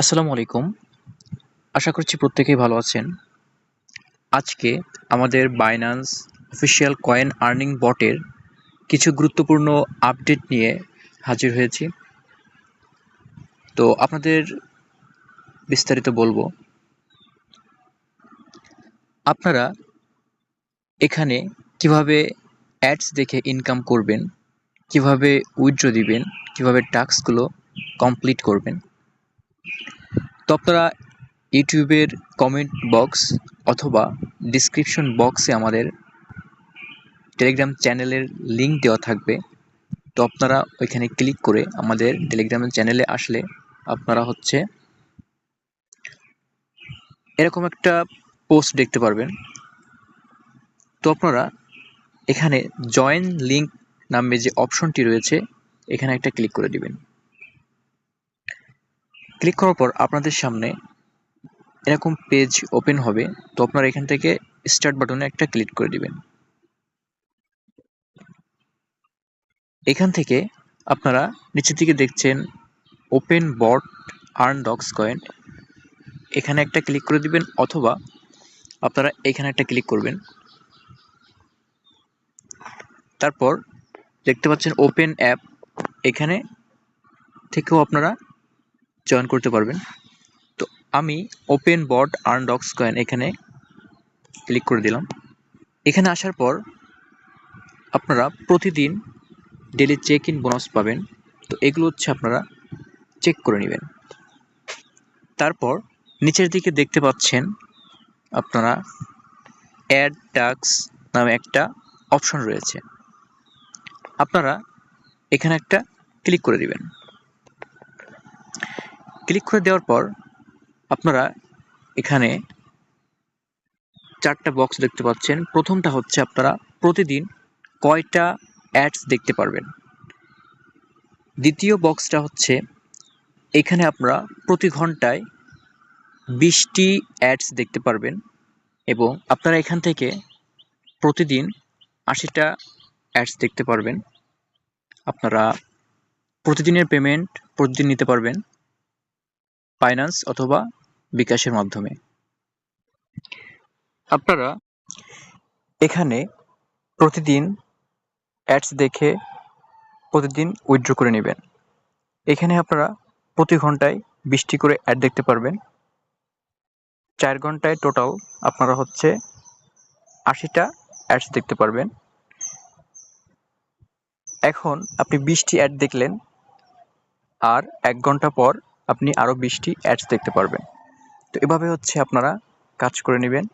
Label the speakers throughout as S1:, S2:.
S1: আসসালামু আলাইকুম। আশা করছি প্রত্যেকেই ভালো আছেন। আজকে আমাদের বাইন্যান্স অফিসিয়াল কয়েন আর্নিং বটের কিছু গুরুত্বপূর্ণ আপডেট নিয়ে হাজির হয়েছি। তো আপনাদের বিস্তারিত বলব। আপনারা এখানে কীভাবে অ্যাডস দেখে ইনকাম করবেন, কীভাবে উইথড্র দিবেন, কীভাবে টাস্কগুলো কমপ্লিট করবেন তো আপনারা ইউটিউবের কমেন্ট বক্স অথবা ডিসক্রিপশন বক্সে আমাদের টেলিগ্রাম চ্যানেলের লিঙ্ক দেওয়া থাকবে। তো আপনারা ওইখানে ক্লিক করে আমাদের টেলিগ্রাম চ্যানেলে আসলে আপনারা হচ্ছে এরকম একটা পোস্ট দেখতে পারবেন। তো আপনারা এখানে জয়েন লিঙ্ক নামে যে অপশনটি রয়েছে, এখানে একটা ক্লিক করে দিবেন। ক্লিক করার পর আপনাদের সামনে এরকম পেজ ওপেন হবে। তো আপনারা এখান থেকে স্টার্ট বাটনে একটা ক্লিক করে দিবেন। এখান থেকে আপনারা নিচের দিকে দেখছেন open bot earn docs coin এখানে একটা ক্লিক করে দিবেন অথবা আপনারা এখানে একটা ক্লিক করবেন। তারপর দেখতে পাচ্ছেন ওপেন অ্যাপ এখানে থেকেও আপনারা জয়েন করতে পারবেন। তো আমি open bot earn docs coin এখানে ক্লিক করে দিলাম। এখানে আসার পর আপনারা প্রতিদিন ডেলি চেক ইন বোনাস পাবেন। তো এগুলো হচ্ছে আপনারা চেক করে নেবেন। তারপর নিচের দিকে দেখতে পাচ্ছেন আপনারা অ্যাড টাক্স নামে একটা অপশন রয়েছে। আপনারা এখানে একটা ক্লিক করে দিবেন। ক্লিক করে দেওয়ার পর আপনারা এখানে চারটা বক্স দেখতে পাচ্ছেন। প্রথমটা হচ্ছে আপনারা প্রতিদিন কয়টা অ্যাডস দেখতে পারবেন। দ্বিতীয় বক্সটা হচ্ছে এখানে আপনারা প্রতি ঘন্টায় বিশটি অ্যাডস দেখতে পারবেন এবং আপনারা এখান থেকে প্রতিদিন আশিটা অ্যাডস দেখতে পারবেন। আপনারা প্রতিদিনের পেমেন্ট প্রতিদিন নিতে পারবেন। ফাইন্যান্স অথবা বিকাশের মাধ্যমে। আপনারা এখানে প্রতিদিন অ্যাডস দেখে প্রতিদিন উইথড্র করে নেবেন। এখানে আপনারা প্রতি ঘন্টায় বিশটি করে অ্যাড দেখতে পারবেন। চার ঘন্টায় টোটাল আপনারা হচ্ছে আশিটা অ্যাডস দেখতে পারবেন। এখন আপনি বিশটি অ্যাড দেখলেন, আর এক ঘণ্টা পর আপনি আরও বিশটি অ্যাডস দেখতে পারবেন। তো এভাবে হচ্ছে আপনারা কাজ করে নেবেন।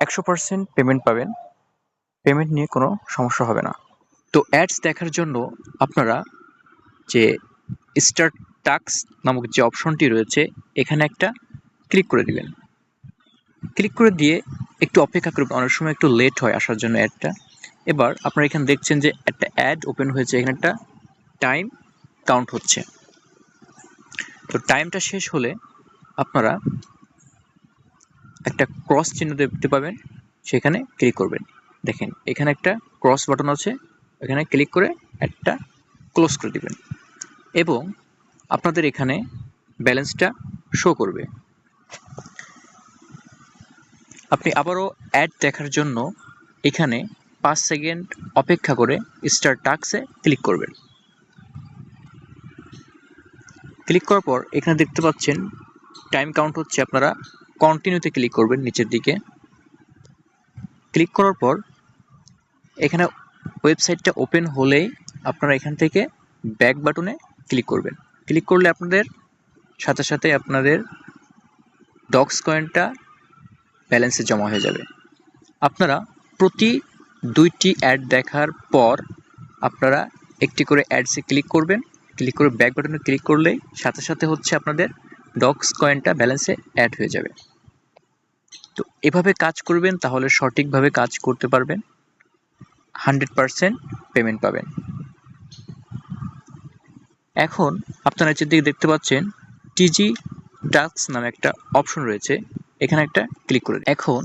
S1: একশো পারসেন্ট পেমেন্ট পাবেন। পেমেন্ট নিয়ে কোনো সমস্যা হবে না। তো অ্যাডস দেখার জন্য আপনারা যে স্টার টাক্স নামক যে অপশনটি রয়েছে, এখানে একটা ক্লিক করে দিবেন। ক্লিক করে দিয়ে একটু অপেক্ষা করবেন। অনেক সময় একটু লেট হয় আসার জন্য অ্যাডটা এবার আপনারা এখানে দেখছেন যে একটা অ্যাড ওপেন হয়েছে। এখানে একটা টাইম কাউন্ট হচ্ছে। তো টাইমটা শেষ হলে আপনারা একটা ক্রস চিহ্ন দেখতে পাবেন সেখানে ক্লিক করবেন। দেখেন, এখানে একটা ক্রস বাটন আছে, এখানে ক্লিক করে একটা ক্লোজ করে দিবেন। এবং আপনাদের এখানে ব্যালেন্সটা শো করবে। আপনি আবারও অ্যাড দেখার জন্য এখানে পাঁচ সেকেন্ড অপেক্ষা করে স্টার টাক্সে ক্লিক করবেন। ক্লিক করার পর এখানে দেখতে পাচ্ছেন টাইম কাউন্ট হচ্ছে আপনারা কন্টিনিউতে ক্লিক করবেন নিচের দিকে। ক্লিক করার পর এখানে ওয়েবসাইটটা ওপেন হলেই আপনারা এখান থেকে ব্যাক বাটনে ক্লিক করবেন। ক্লিক করলে আপনাদের সাথে সাথে আপনাদের ডক্স কয়েনটা ব্যালেন্সে জমা হয়ে যাবে। আপনারা প্রতি দুইটি অ্যাড দেখার পর আপনারা একটি করে অ্যাডসে ক্লিক করবেন। ক্লিক করে ব্যাক বাটনে ক্লিক করলেই সাথে সাথে হচ্ছে আপনাদের ডক্স কয়েনটা ব্যালেন্সে অ্যাড হয়ে যাবে। তো এভাবে কাজ করবেন তাহলে সঠিকভাবে কাজ করতে পারবেন হান্ড্রেড পারসেন্ট পেমেন্ট পাবেন। এখন আপনারা নিচের দিকে দেখতে পাচ্ছেন টিজি ডাক্স নামে একটা অপশন রয়েছে, এখানে একটা ক্লিক করে এখন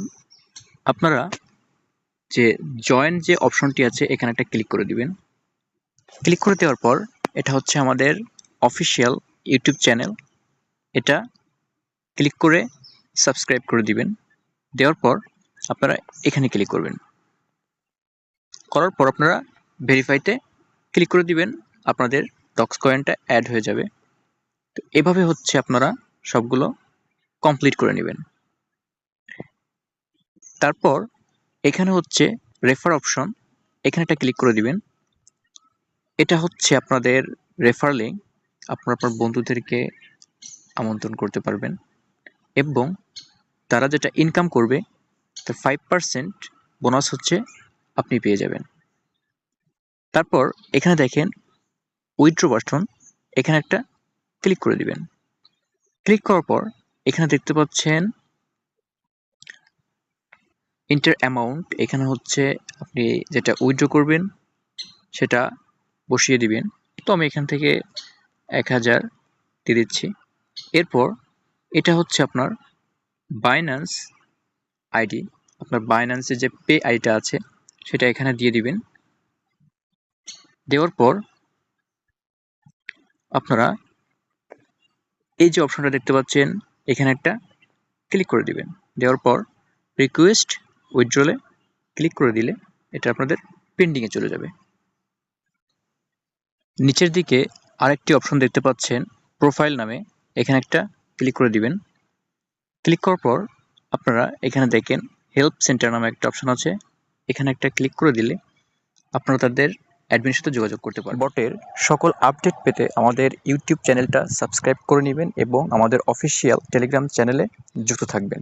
S1: আপনারা যে জয়েন যে অপশনটি আছে, এখানে একটা ক্লিক করে দিবেন। ক্লিক করে দেওয়ার পর এটা হচ্ছে আমাদের অফিসিয়াল ইউটিউব চ্যানেল এটা ক্লিক করে সাবস্ক্রাইব করে দিবেন। দেওয়ার পর আপনারা এখানে ক্লিক করবেন। করার পর আপনারা ভেরিফাইতে ক্লিক করে দিবেন। আপনাদের টক্স কয়েনটা অ্যাড হয়ে যাবে। তো এভাবে হচ্ছে আপনারা সবগুলো কমপ্লিট করে নেবেন। তারপর এখানে হচ্ছে রেফার অপশন এখানে একটা ক্লিক করে দিবেন। এটা হচ্ছে আপনাদের রেফার লিঙ্ক আপনার আপনার বন্ধুদেরকে আমন্ত্রণ করতে পারবেন। এবং তারা যেটা ইনকাম করবে, তার ফাইভ পার্সেন্ট বোনাস হচ্ছে আপনি পেয়ে যাবেন। তারপর এখানে দেখেন উইথড্র বাটন এখানে একটা ক্লিক করে দিবেন। ক্লিক করার পর এখানে দেখতে পাচ্ছেন ইন্টার অ্যামাউন্ট এখানে হচ্ছে আপনি যেটা উইথড্র করবেন, সেটা বসিয়ে দিবেন। তো আমি এখান থেকে এক হাজার দিয়ে দিচ্ছি। এরপর এটা হচ্ছে আপনার বাইন্যান্স আইডি আপনার বাইন্যান্সে যে পে আইডিটা আছে, সেটা এখানে দিয়ে দিবেন। দেওয়ার পর আপনারা এই যে অপশনটা দেখতে পাচ্ছেন, এখানে একটা ক্লিক করে দিবেন। দেওয়ার পর রিকোয়েস্ট উইথড্রলে ক্লিক করে দিলে এটা আপনাদের পেন্ডিংয়ে চলে যাবে। নিচের দিকে আরেকটি অপশন দেখতে পাচ্ছেন, প্রোফাইল নামে। এখানে একটা ক্লিক করে দিবেন। ক্লিক করার পর আপনারা এখানে দেখেন, হেল্প সেন্টার নামে একটা অপশন আছে। এখানে একটা ক্লিক করে দিলে আপনারা তাদের অ্যাডমিনের সাথে যোগাযোগ করতে পারেন বটের সকল আপডেট পেতে আমাদের ইউটিউব চ্যানেলটা সাবস্ক্রাইব করে নেবেন এবং আমাদের অফিসিয়াল টেলিগ্রাম চ্যানেলে যুক্ত থাকবেন।